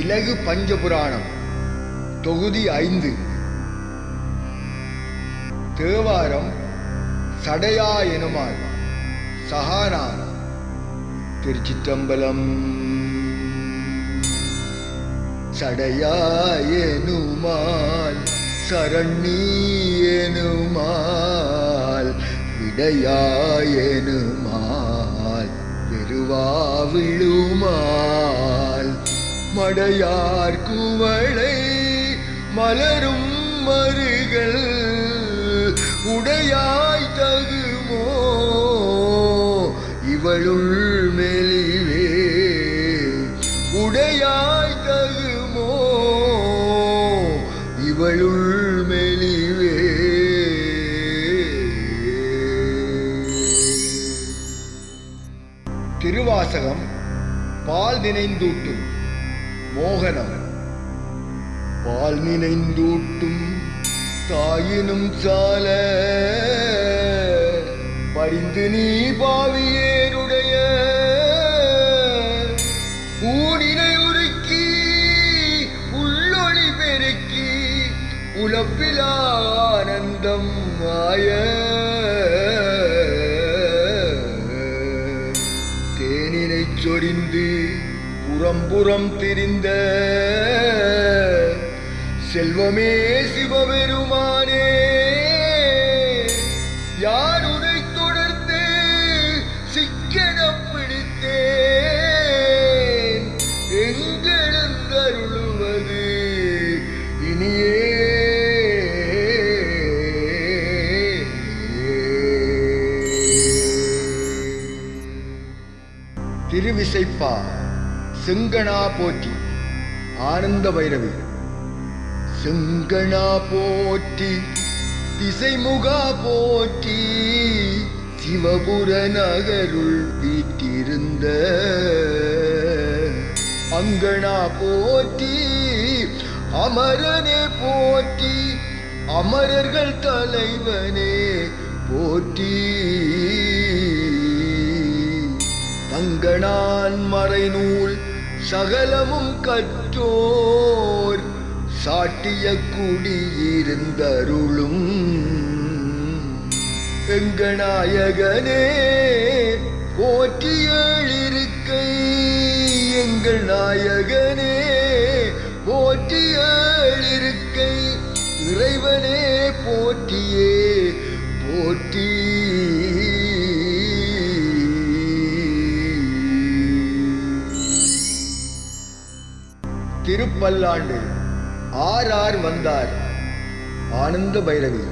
இலகு பஞ்சபுராணம் தொகுதி ஐந்து. தேவாரம் சடையா எனுமாள் சஹானா திருச்சிற்றம்பலம். சடையா எனுமாள் சரணி எனுமாள் விடையா எனுமாள் பெருவா விழுமாள் மடையார் குவளை மலரும் மருகள் உடையாய் தகுமோ? இவளுள் மெலிவே உடையாய் தகுமோ? இவளுள் மெலிவே திருவாசகம் பால் நினைந்தூட்டும். மோகனம் பால் நினைந்தூட்டும் தாயினும் சால. பரிந்து நீ பாவியேருடைய. ஊனினை உருக்கி உள்ளொளி பெருக்கி உலப்பிலா ஆனந்தம் ஆய. புறம்புறம் திரிந்த செல்வமே சிவபெருமானே யார் உனை தொடர்ந்து சிக்கனம் பிடித்தேன்? எங்கெழுந்தருளுவது இனியே? திருவிசைப்பா செங்கனா போற்றி. ஆனந்த பைரவி. செங்கனா போற்றி. திசைமுகா போற்றி. சிவபுர நகருள் வீட்டிருந்த அங்கனா போற்றி. அமரனே போற்றி. அமரர்கள் தலைவனே போற்றி. தங்கனான் மறைநூல் சகலமும் கற்றோர். சாட்டிய குடியிருந்தருளும். எங்கநாயகனே போற்றியழிருக்கை. எங்கள் நாயகனே போற்றியழிருக்கை. இறைவனே போற்றியே போற்றிய போற்றி ஆர் ஆர் வந்தார் ஆனந்த பைரவி.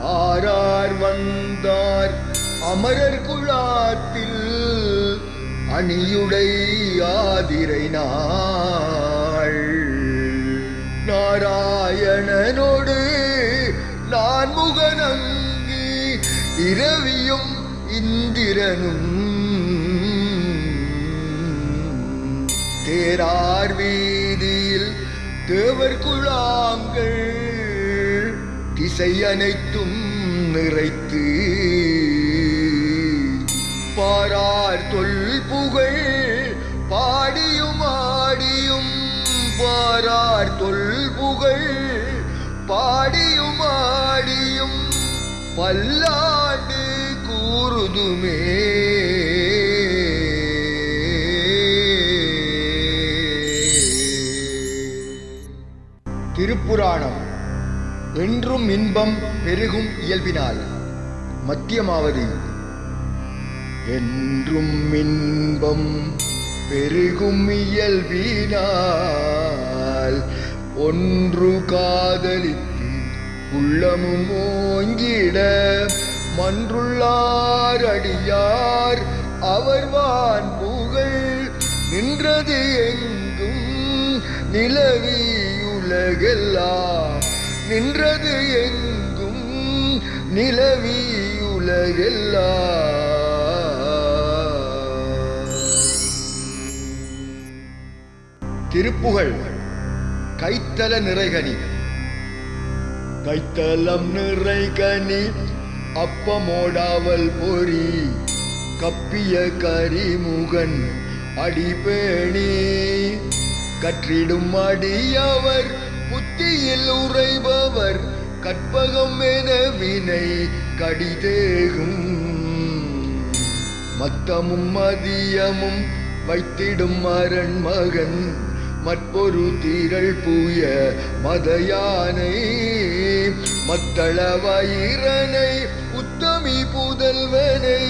ஆரார் வந்தார் அமரர் குழாத்தில் அணியுடை ஆதிரை நாள். நாராயணனோடு நான் முகநங்கி இரவியும் இந்திரனும் தேரார் வீதியில் தேவர் குழாங்கள் திசை அனைத்தும் நிறைத்து பாரார் தொல் புகழ் பாடியும் ஆடியும் பாரார் தொல் புகழ் பாடியும் ஆடியும் பல்லாண்டு கூறுதுமே. திருப்புராணம் என்றும் இன்பம் பெருகும் இயல்பினால் மத்தியமாவது. என்றும் இன்பம் பெருகும் இயல்பினால் ஒன்று காதலித்து உள்ளமும் ஓங்கிட மன்றுள்ளார் அடியார் அவர் வான் புகழ் நின்றது எங்கும் நிலவி உலகெல்லாம் நின்றது எங்கும் நிலவி உலகெல்லாம் திருப்புகழ் கைத்தல நிறைகனி. கைத்தலம் நிறைகனி அப்பமோடாவல் பொறி. கப்பிய கரிமுகன் அடிபேணி. கற்றிடும் அடியவர் புத்தியில் உறைபவர் கற்பகம் என வினை கடிதேகும். மத்தமும் மதியமும் வைத்திடும் அரண் மகன் மற்பொரு தீரள் பூய மதயானை. மத்தள வயிறனை உத்தமி புதல்வனை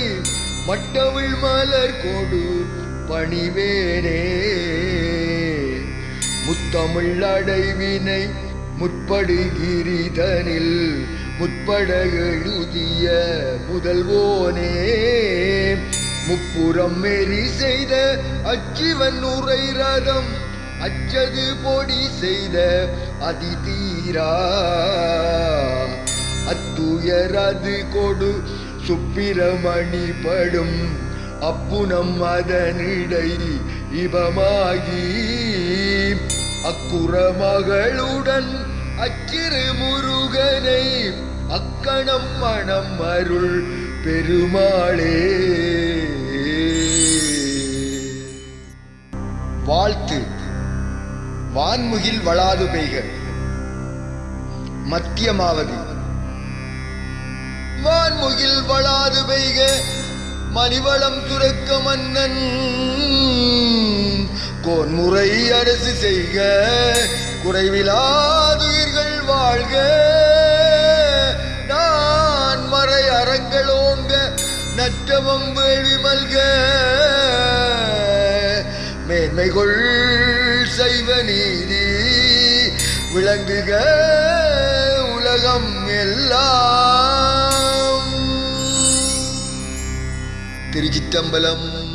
மட்டவிழ் மலர் கொடு பணிவேனே. முத்தமிழ் அடைவினை முற்படுகிரிதனில் முற்பட எழுதிய முதல்வோனே. முப்புறம் மெறி செய்த அச்சிவன் உரை ரதம் அச்சது பொடி செய்த அதிதீரா. அத்துயரது கொடு சுப்பிரமணி படும் அப்புனம் அதனிடை இவமாகி அக்குற மகளுடன் அச்சிறு முருகனை அக்கணம் மணம் அருள் பெருமாளே. வாழ்த்து. வான்முகில் வளாது பெய்க. மத்தியமாவதி. வான்முகில் வளாது பெய்க. மணிவளம் துறக்க மன்னன். கோன்முறை அரசு செய்க. குறைவிலாதுயிர்கள் வாழ்க. நான் மறை அறங்களோங்க நற்றவம் வேள்வி மல்க. மேன்மைகொள் செய்வ நீதி விளங்குக உலகம் எல்லாம். திருச்சித்தம்பலம்